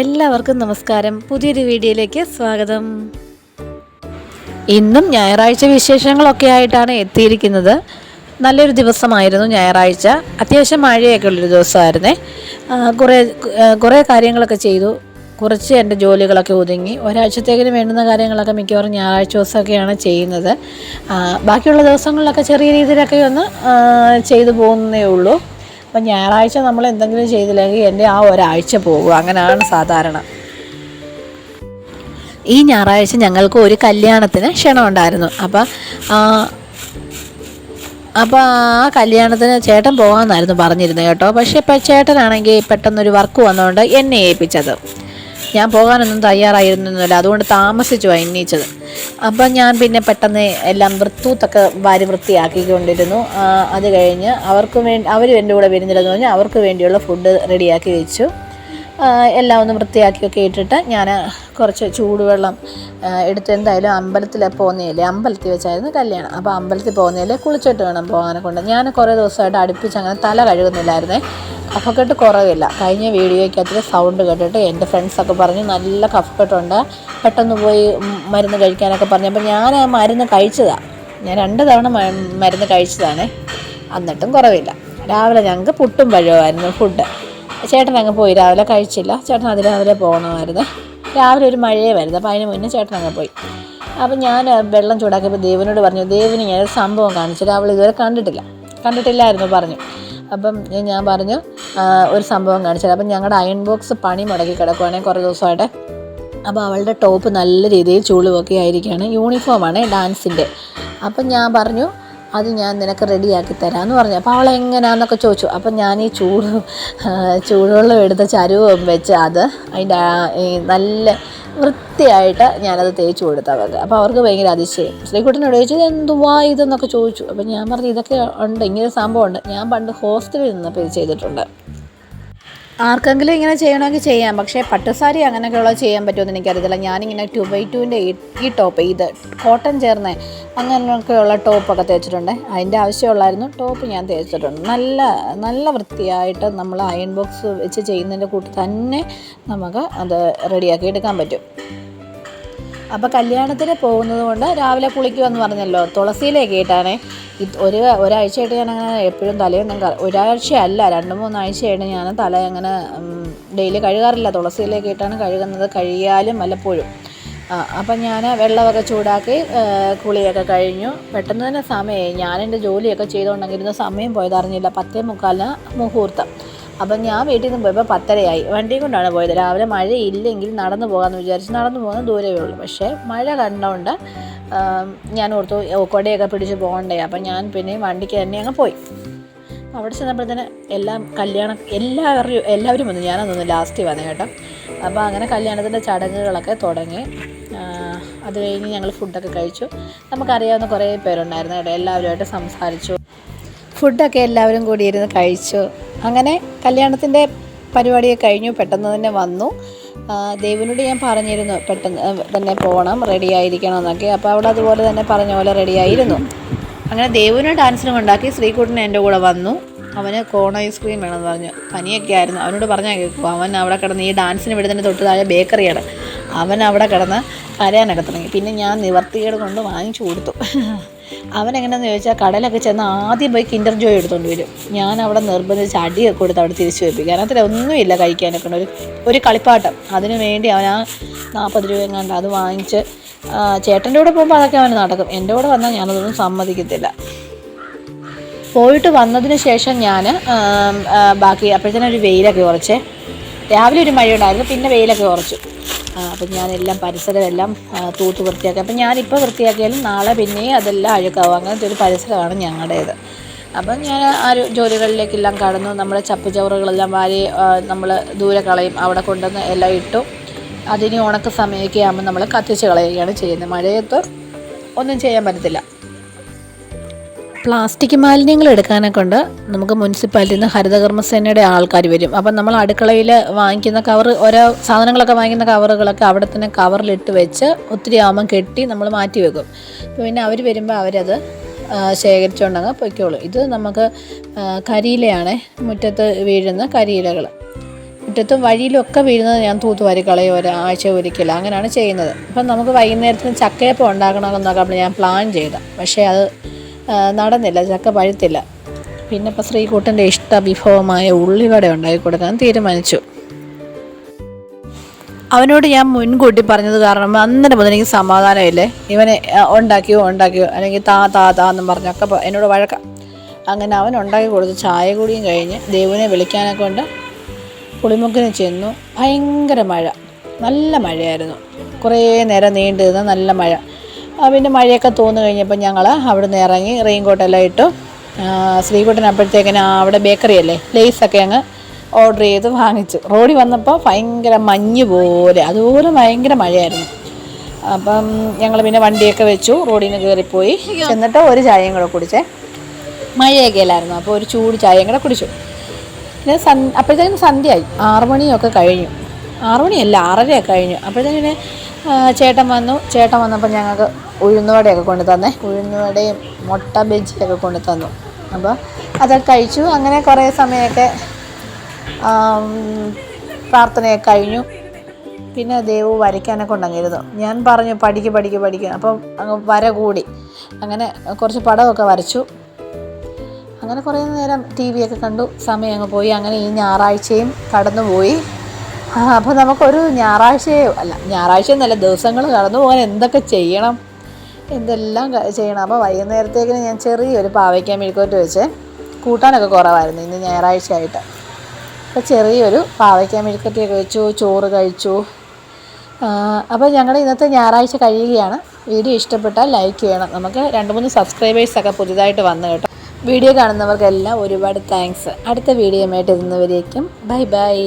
എല്ലാവർക്കും നമസ്കാരം. പുതിയൊരു വീഡിയോയിലേക്ക് സ്വാഗതം. ഇന്നും ഞായറാഴ്ച വിശേഷങ്ങളൊക്കെ ആയിട്ടാണ് എത്തിയിരിക്കുന്നത്. നല്ലൊരു ദിവസമായിരുന്നു ഞായറാഴ്ച. അത്യാവശ്യം മഴയൊക്കെ ഉള്ളൊരു ദിവസമായിരുന്നേ. കുറേ കുറേ കാര്യങ്ങളൊക്കെ ചെയ്തു. കുറച്ച് എന്റെ ജോലികളൊക്കെ ഒതുങ്ങി. ഒരാഴ്ചത്തേക്കിന് വേണ്ടുന്ന കാര്യങ്ങളൊക്കെ മിക്കവാറും ഞായറാഴ്ച ദിവസമൊക്കെയാണ് ചെയ്യുന്നത്. ബാക്കിയുള്ള ദിവസങ്ങളിലൊക്കെ ചെറിയ രീതിയിലൊക്കെ ഒന്ന് ചെയ്തു പോകുന്നേ ഉള്ളൂ. അപ്പം ഞായറാഴ്ച നമ്മൾ എന്തെങ്കിലും ചെയ്തില്ലെങ്കിൽ എന്റെ ആ ഒരാഴ്ച പോകും. അങ്ങനെയാണ് സാധാരണ. ഈ ഞായറാഴ്ച ഞങ്ങൾക്ക് ഒരു കല്യാണത്തിന് ക്ഷണമുണ്ടായിരുന്നു അപ്പം അപ്പോൾ ആ കല്യാണത്തിന് ചേട്ടൻ പോകാമെന്നായിരുന്നു പറഞ്ഞിരുന്നത് കേട്ടോ. പക്ഷേ ഇപ്പം ചേട്ടനാണെങ്കിൽ പെട്ടെന്നൊരു വർക്ക് വന്നതുകൊണ്ട് എന്നെ ഏൽപ്പിച്ചത്. ഞാൻ പോകാനൊന്നും തയ്യാറായിരുന്നില്ല അതുകൊണ്ട് താമസിച്ചു എണ്ണീച്ചത് അപ്പം ഞാൻ പിന്നെ പെട്ടെന്ന് എല്ലാം വൃത്തൂത്തൊക്കെ വാരി വൃത്തിയാക്കിക്കൊണ്ടിരുന്നു. അത് കഴിഞ്ഞ് അവർക്ക് വേണ്ടി അവർ എന്റെ കൂടെ വരുന്നില്ലെന്ന് പറഞ്ഞാൽ അവർക്ക് വേണ്ടിയുള്ള ഫുഡ് റെഡിയാക്കി വെച്ചു. എല്ലാം ഒന്ന് വൃത്തിയാക്കിയൊക്കെ ഇട്ടിട്ട് ഞാൻ കുറച്ച് ചൂടുവെള്ളം എടുത്ത് എന്തായാലും അമ്പലത്തിൽ പോകുന്നതല്ലേ അമ്പലത്തിൽ വെച്ചായിരുന്നു കല്യാണം. അപ്പോൾ അമ്പലത്തിൽ പോകുന്നതിൽ കുളിച്ചിട്ട് വേണം പോകാനെ കൊണ്ട് ഞാൻ കുറേ ദിവസമായിട്ട് അടുപ്പിച്ച് അങ്ങനെ തല കഴുകുന്നില്ലായിരുന്നേ. കഫക്കെട്ട് കുറവില്ല. കഴിഞ്ഞ വീഡിയോയ്ക്കകത്ത് സൗണ്ട് കേട്ടിട്ട് എന്റെ ഫ്രണ്ട്സൊക്കെ പറഞ്ഞു നല്ല കഫക്കെട്ടുണ്ട്. പെട്ടെന്ന് പോയി മരുന്ന് കഴിക്കാനൊക്കെ പറഞ്ഞു. അപ്പോൾ ഞാൻ ആ മരുന്ന് കഴിച്ചതാണ് ഞാൻ രണ്ട് തവണ മരുന്ന് കഴിച്ചതാണ്. എന്നിട്ടും കുറവില്ല. രാവിലെ ഞങ്ങൾക്ക് പുട്ടും പഴവുമായിരുന്നു ഫുഡ് ചേട്ടൻ അങ്ങ് പോയി. രാവിലെ കഴിച്ചില്ല. ചേട്ടൻ അതിരാവിലെ പോകണമായിരുന്നു രാവിലെ ഒരു മഴയേ വരുന്നത്. അപ്പോൾ അതിന് മുന്നേ ചേട്ടൻ അങ്ങ് പോയി. അപ്പം ഞാൻ വെള്ളം ചൂടാക്കിയപ്പോൾ ദേവനോട് പറഞ്ഞു ദേവിന് ഞാൻ സംഭവം കാണിച്ചു അവൾ ഇതുവരെ കണ്ടിട്ടില്ല. കണ്ടിട്ടില്ലായിരുന്നു പറഞ്ഞു. അപ്പം ഞാൻ പറഞ്ഞു ഒരു സംഭവം കാണിച്ചത്. അപ്പം ഞങ്ങളുടെ അയൺ ബോക്സ് പണി മുടക്കി കിടക്കുവാണെങ്കിൽ കുറേ ദിവസമായിട്ട്. അപ്പോൾ അവളുടെ ടോപ്പ് നല്ല രീതിയിൽ ചൂളുമൊക്കെ ആയിരിക്കുകയാണ് യൂണിഫോമാണ് ഡാൻസിന്റെ അപ്പം ഞാൻ പറഞ്ഞു അത് ഞാൻ നിനക്ക് റെഡിയാക്കി തരാമെന്ന് പറഞ്ഞു. അപ്പോൾ അവൾ എങ്ങനെയാണെന്നൊക്കെ ചോദിച്ചു. അപ്പം ഞാൻ ഈ ചൂട് ചൂടുവെള്ളം എടുത്ത ചരുവും വെച്ച് അത് അതിന്റെ നല്ല വൃത്തിയായിട്ട് ഞാനത് തേച്ച് കൊടുത്തു അവർക്ക് അപ്പോൾ അവർക്ക് ഭയങ്കര അതിശയം. ശ്രീകുട്ടനോട് ചോദിച്ചത് എന്തുവാ ഇതെന്നൊക്കെ ചോദിച്ചു. അപ്പോൾ ഞാൻ പറഞ്ഞു ഇതൊക്കെ ഉണ്ട് ഇങ്ങനെ സംഭവം ഉണ്ട് ഞാൻ പണ്ട് ഹോസ്റ്റലിൽ നിന്നപ്പോൾ ഇത് ചെയ്തിട്ടുണ്ട്. ആർക്കെങ്കിലും ഇങ്ങനെ ചെയ്യണമെങ്കിൽ ചെയ്യാം. പക്ഷേ പട്ടുസാരി അങ്ങനെയൊക്കെയുള്ള ചെയ്യാൻ പറ്റുമെന്ന് എനിക്കറിയത്തില്ല. ഞാനിങ്ങനെ ടു ബൈ ടുവിന്റെ ഈ ടോപ്പ് ഇത് കോട്ടൺ ചേർന്ന് അങ്ങനെയൊക്കെയുള്ള ടോപ്പൊക്കെ തേച്ചിട്ടുണ്ട്. അതിന്റെ ആവശ്യമുള്ളായിരുന്നു. ടോപ്പ് ഞാൻ തേച്ചിട്ടുണ്ട്. നല്ല നല്ല വൃത്തിയായിട്ട് നമ്മൾ അയൺ ബോക്സ് വെച്ച് ചെയ്യുന്നതിന്റെ കൂട്ട് തന്നെ നമുക്ക് അത് റെഡിയാക്കി എടുക്കാൻ പറ്റും. അപ്പോൾ കല്യാണത്തിന് പോകുന്നത് കൊണ്ട് രാവിലെ കുളിക്കുമെന്ന് പറഞ്ഞല്ലോ തുളസിയിലേക്ക് ഇട്ടാണേ ഇത് ഒരു ഒരാഴ്ചയായിട്ട് ഞാൻ അങ്ങനെ എപ്പോഴും തലയൊന്നും ഒരാഴ്ചയല്ല രണ്ട് മൂന്നാഴ്ചയായിട്ട് ഞാൻ തല അങ്ങനെ ഡെയിലി കഴുകാറില്ല. തുളസിയിലേക്ക് കേട്ടാണ് കഴുകുന്നത് കഴിയാലും വല്ലപ്പോഴും. അപ്പം ഞാൻ വെള്ളമൊക്കെ ചൂടാക്കി കുളിയൊക്കെ കഴിഞ്ഞു. പെട്ടെന്ന് തന്നെ സമയമായി ഞാൻ എന്റെ ജോലിയൊക്കെ ചെയ്തുകൊണ്ടെങ്കിരുന്ന സമയം പോയതറിഞ്ഞില്ല. പത്തേ മുക്കാലിന് മുഹൂർത്തം. അപ്പം ഞാൻ വീട്ടിൽ നിന്ന് പോയപ്പോൾ പത്തരയായി. വണ്ടി കൊണ്ടാണ് പോയത്. രാവിലെ മഴ ഇല്ലെങ്കിൽ നടന്നു പോകാമെന്ന് വിചാരിച്ച് നടന്നു പോകുന്ന ദൂരമേ ഉള്ളൂ. പക്ഷേ മഴ കണ്ടുകൊണ്ട് ഞാൻ ഓർത്തു കൊടയൊക്കെ പിടിച്ച് പോകണ്ടേ. അപ്പം ഞാൻ പിന്നെ വണ്ടിക്ക് തന്നെ അങ്ങ് പോയി. അവിടെ ചെന്നപ്പോഴത്തേന് എല്ലാം കല്യാണം എല്ലാവരും എല്ലാവരും വന്നു. ഞാനതൊന്ന് ലാസ്റ്റ് വന്നു കേട്ടോ. അപ്പോൾ അങ്ങനെ കല്യാണത്തിന്റെ ചടങ്ങുകളൊക്കെ തുടങ്ങി. അത് കഴിഞ്ഞ് ഞങ്ങൾ ഫുഡൊക്കെ കഴിച്ചു. നമുക്കറിയാവുന്ന കുറേ പേരുണ്ടായിരുന്നു കേട്ടോ. എല്ലാവരുമായിട്ട് സംസാരിച്ചു. ഫുഡൊക്കെ എല്ലാവരും കൂടി ഇരുന്ന് കഴിച്ചു. അങ്ങനെ കല്യാണത്തിന്റെ പരിപാടിയൊക്കെ കഴിഞ്ഞു പെട്ടെന്ന് തന്നെ വന്നു. ദേവിനോട് ഞാൻ പറഞ്ഞിരുന്നു പെട്ടെന്ന് തന്നെ പോകണം റെഡി ആയിരിക്കണം എന്നൊക്കെ. അപ്പോൾ അവിടെ അതുപോലെ തന്നെ പറഞ്ഞ പോലെ റെഡി ആയിരുന്നു. അങ്ങനെ ദേവിനെ ഡാൻസിനും ഉണ്ടാക്കി ശ്രീകുട്ടൻ എന്റെ കൂടെ വന്നു. അവന് കോൺ ഐസ്ക്രീം വേണമെന്ന് പറഞ്ഞു. പനിയൊക്കെ ആയിരുന്നു. അവനോട് പറഞ്ഞാൽ കേൾക്കും. അവൻ അവിടെ കിടന്ന് ഈ ഡാൻസിന് വിടുന്നതിന് തൊട്ട് താഴെ ബേക്കറിയാണ് അവൻ അവിടെ കിടന്ന് കരയാനൊക്കെ തുടങ്ങി. പിന്നെ ഞാൻ നിവർത്തികേട് കൊണ്ട് വാങ്ങിച്ചു കൊടുത്തു. അവൻ എങ്ങനെയാണെന്ന് ചോദിച്ചാൽ കടലൊക്കെ ചെന്ന് ആദ്യം പോയി കിൻഡർ ജോയ് എടുത്തുകൊണ്ട് വരും. ഞാൻ അവിടെ നിർബന്ധിച്ച് അടിയൊക്കെ കൊടുത്ത് അവിടെ തിരിച്ചു വെപ്പിക്കും. അതിനകത്തിൽ ഒന്നുമില്ല കഴിക്കാനൊക്കെ. ഒരു ഒരു കളിപ്പാട്ടം. അതിനു വേണ്ടി അവൻ ആ നാൽപ്പത് രൂപ എങ്ങാണ്ട് അത് വാങ്ങിച്ച് ചേട്ടന്റെ കൂടെ പോകുമ്പോൾ അതൊക്കെ അവന് നടക്കും. എന്റെ കൂടെ വന്നാൽ ഞാനതൊന്നും സമ്മതിക്കത്തില്ല. പോയിട്ട് വന്നതിന് ശേഷം ഞാൻ ബാക്കി അപ്പോഴത്തേനും ഒരു വെയിലൊക്കെ കുറച്ച്. രാവിലെ ഒരു മഴയുണ്ടായിരുന്നു പിന്നെ വെയിലൊക്കെ കുറച്ചു. അപ്പം ഞാനെല്ലാം പരിസരമെല്ലാം തൂത്ത് വൃത്തിയാക്കി. അപ്പം ഞാനിപ്പോൾ വൃത്തിയാക്കിയാലും നാളെ പിന്നെയും അതെല്ലാം അഴുക്കാവും. അങ്ങനത്തെ ഒരു പരിസരമാണ് ഞങ്ങളുടേത്. അപ്പം ഞാൻ ആ ഒരു ജോലികളിലേക്കെല്ലാം കടന്നു. നമ്മുടെ ചപ്പുചവറുകളെല്ലാം വാരി നമ്മൾ ദൂരെ കളയും. അവിടെ കൊണ്ടുവന്ന് എല്ലാം ഇട്ടു. അതിന് ഉണക്ക സമയമൊക്കെ ആകുമ്പോൾ നമ്മൾ കത്തിച്ച് കളയുകയാണ് ചെയ്യുന്നത്. മഴയത്ത് ഒന്നും ചെയ്യാൻ പറ്റത്തില്ല. പ്ലാസ്റ്റിക് മാലിന്യങ്ങൾ എടുക്കാനൊക്കെ കൊണ്ട് നമുക്ക് മുനിസിപ്പാലിറ്റിയിൽ നിന്ന് ഹരിതകർമ്മസേനയുടെ ആൾക്കാർ വരും. അപ്പം നമ്മൾ അടുക്കളയിൽ വാങ്ങിക്കുന്ന കവർ ഓരോ സാധനങ്ങളൊക്കെ വാങ്ങിക്കുന്ന കവറുകളൊക്കെ അവിടെ തന്നെ കവറിലിട്ട് വെച്ച് ഒത്തിരി ആമം കെട്ടി നമ്മൾ മാറ്റി വെക്കും. പിന്നെ അവർ വരുമ്പോൾ അവരത് ശേഖരിച്ചുകൊണ്ടങ്ങ് പൊയ്ക്കോളും. ഇത് നമുക്ക് കരിയിലയാണ് മുറ്റത്ത് വീഴുന്ന കരിയിലകൾ. മുറ്റത്തും വഴിയിലൊക്കെ വീഴുന്നത് ഞാൻ തൂത്തുവാരി കളയും ഒരാഴ്ച ഒരിക്കൽ. അങ്ങനെയാണ് ചെയ്യുന്നത്. അപ്പം നമുക്ക് വൈകുന്നേരത്തിന് ചക്കയപ്പം ഉണ്ടാക്കണമെന്നൊക്കെ ഞാൻ പ്ലാൻ ചെയ്ത. പക്ഷേ അത് നടന്നില്ല ചക്ക പഴുത്തില്ല. പിന്നെ ഇപ്പോൾ ശ്രീകൂട്ടന്റെ ഇഷ്ട വിഭവമായ ഉള്ളിവട ഉണ്ടാക്കി കൊടുക്കാൻ തീരുമാനിച്ചു. അവനോട് ഞാൻ മുൻകൂട്ടി പറഞ്ഞത് കാരണം അന്നേരം മുതൽ എനിക്ക് സമാധാനമില്ലേ? ഇവനെ ഉണ്ടാക്കിയോ ഉണ്ടാക്കിയോ അല്ലെങ്കിൽ താ താ താ എന്നും പറഞ്ഞൊക്കെ എന്നോട് വഴക്കാം. അങ്ങനെ അവൻ ഉണ്ടാക്കി കൊടുത്ത് ചായ കൂടിയും കഴിഞ്ഞ് ദേവുവിനെ വിളിക്കാനെ കൊണ്ട് പുളിമുക്കിന് ചെന്നു. ഭയങ്കര മഴ. നല്ല മഴയായിരുന്നു. കുറേ നേരം നീണ്ടു നല്ല മഴ. പിന്നെ മഴയൊക്കെ തോന്നു കഴിഞ്ഞപ്പോൾ ഞങ്ങൾ അവിടെ നിന്ന് ഇറങ്ങി റെയിൻ കോട്ടെല്ലാം ഇട്ടു ശ്രീകുട്ടൻ അപ്പോഴത്തേക്കിന് അവിടെ ബേക്കറി അല്ലേ? ലേസൊക്കെ അങ്ങ് ഓർഡർ ചെയ്ത് വാങ്ങിച്ചു. റോഡിൽ വന്നപ്പോൾ ഭയങ്കര മഞ്ഞ് പോലെ അതുപോലെ ഭയങ്കര മഴയായിരുന്നു. അപ്പം ഞങ്ങൾ പിന്നെ വണ്ടിയൊക്കെ വെച്ചു റോഡിൽ നിന്ന് കയറിപ്പോയി ചെന്നിട്ട് ഒരു ചായയും കൂടെ കുടിച്ചേ. മഴയൊക്കെ അല്ലായിരുന്നു അപ്പോൾ ഒരു ചൂട് ചായയും കൂടെ കുടിച്ചു. പിന്നെ സൺ അപ്പോഴത്തേക്കും സന്ധ്യയായി. ആറുമണിയൊക്കെ കഴിഞ്ഞു. ആറുമണിയല്ല ആറരയൊക്കെ കഴിഞ്ഞു. അപ്പോഴത്തേക്കും പിന്നെ ആ, ചേട്ടൻ വന്നു. ചേട്ടൻ വന്നപ്പോൾ ഞങ്ങൾക്ക് ഉഴുന്നുവടയൊക്കെ കൊണ്ട് തന്നേ. ഉഴുന്നുവടയും മുട്ട ബജിയൊക്കെ കൊണ്ട് തന്നു. അപ്പോൾ അതൊക്കെ കഴിച്ചു. അങ്ങനെ കുറേ സമയമൊക്കെ പ്രാർത്ഥനയൊക്കെ കഴിഞ്ഞു. പിന്നെ ദേവു വരയ്ക്കാനൊക്കെ ഉണ്ടെങ്കിരുന്നു ഞാൻ പറഞ്ഞു പഠിക്ക് പഠിക്ക് പഠിക്കുക അപ്പം അങ്ങ് വര കൂടി. അങ്ങനെ കുറച്ച് പടമൊക്കെ വരച്ചു. അങ്ങനെ കുറേ നേരം ടി വിയൊക്കെ കണ്ടു. സമയം അങ്ങ് പോയി. അങ്ങനെ ഈ ഞായറാഴ്ചയും കടന്നുപോയി. അപ്പോൾ നമുക്കൊരു ഞായറാഴ്ചയോ അല്ല ഞായറാഴ്ച എന്നല്ല ദിവസങ്ങൾ കടന്നു പോകാൻ എന്തൊക്കെ ചെയ്യണം? എന്തെല്ലാം ചെയ്യണം. അപ്പോൾ വൈകുന്നേരത്തേക്കിന് ഞാൻ ചെറിയൊരു പാവയ്ക്ക മെഴുക്കോട്ട് വെച്ച് കൂട്ടാനൊക്കെ കുറവായിരുന്നു ഇന്ന് ഞായറാഴ്ച ആയിട്ട് അപ്പോൾ ചെറിയൊരു പാവയ്ക്ക മെഴുക്കട്ടിയൊക്കെ വെച്ചു ചോറ് കഴിച്ചു. അപ്പോൾ ഞങ്ങളുടെ ഇന്നത്തെ ഞായറാഴ്ച കഴിയുകയാണ്. വീഡിയോ ഇഷ്ടപ്പെട്ടാൽ ലൈക്ക് ചെയ്യണം. നമുക്ക് രണ്ട് മൂന്ന് സബ്സ്ക്രൈബേഴ്സൊക്കെ പുതുതായിട്ട് വന്നു കേട്ടോ. വീഡിയോ കാണുന്നവർക്കെല്ലാം ഒരുപാട് താങ്ക്സ് അടുത്ത വീഡിയോയുമായിട്ട് ഇരുന്നവരേക്കും ബൈ ബൈ.